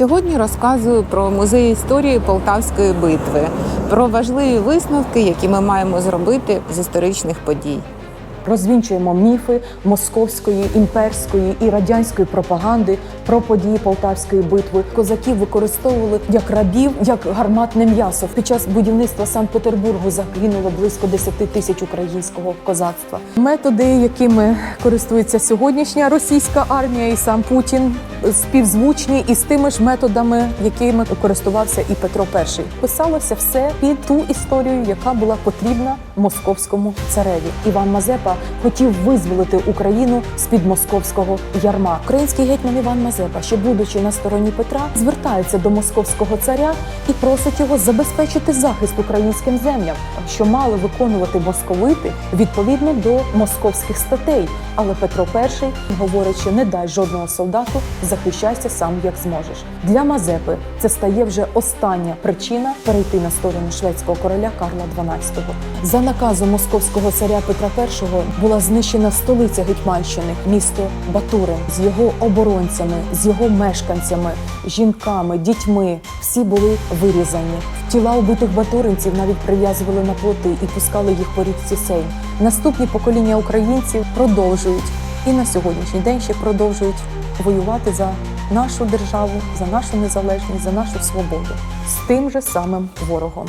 Сьогодні розказую про музей історії Полтавської битви, про важливі висновки, які ми маємо зробити з історичних подій. Розвінчуємо міфи московської, імперської і радянської пропаганди про події Полтавської битви. Козаків використовували як рабів, як гарматне м'ясо. Під час будівництва Санкт-Петербургу загинуло близько 10 тисяч українського козацтва. Методи, якими користується сьогоднішня російська армія і сам Путін, співзвучні із тими ж методами, якими користувався і Петро І. Писалося все під ту історію, яка була потрібна московському цареві. Іван Мазепа хотів визволити Україну з під московського ярма. Український гетьман Іван Мазепа, ще будучи на стороні Петра, звертається до московського царя і просить його забезпечити захист українським землям, що мали виконувати московити відповідно до московських статей. Але Петро І говорить, що не дай жодного солдату, захищайся сам як зможеш. Для Мазепи це стає вже остання причина перейти на сторону шведського короля Карла XII. За наказом московського царя Петра І була знищена столиця Гетьманщини, місто Батурин з його оборонцями, з його мешканцями, жінками, дітьми. Всі були вирізані. Тіла убитих батуринців навіть прив'язували на плоти і пускали їх по річці Сейм. Наступні покоління українців продовжують і на сьогоднішній день ще продовжують воювати за нашу державу, за нашу незалежність, за нашу свободу з тим же самим ворогом.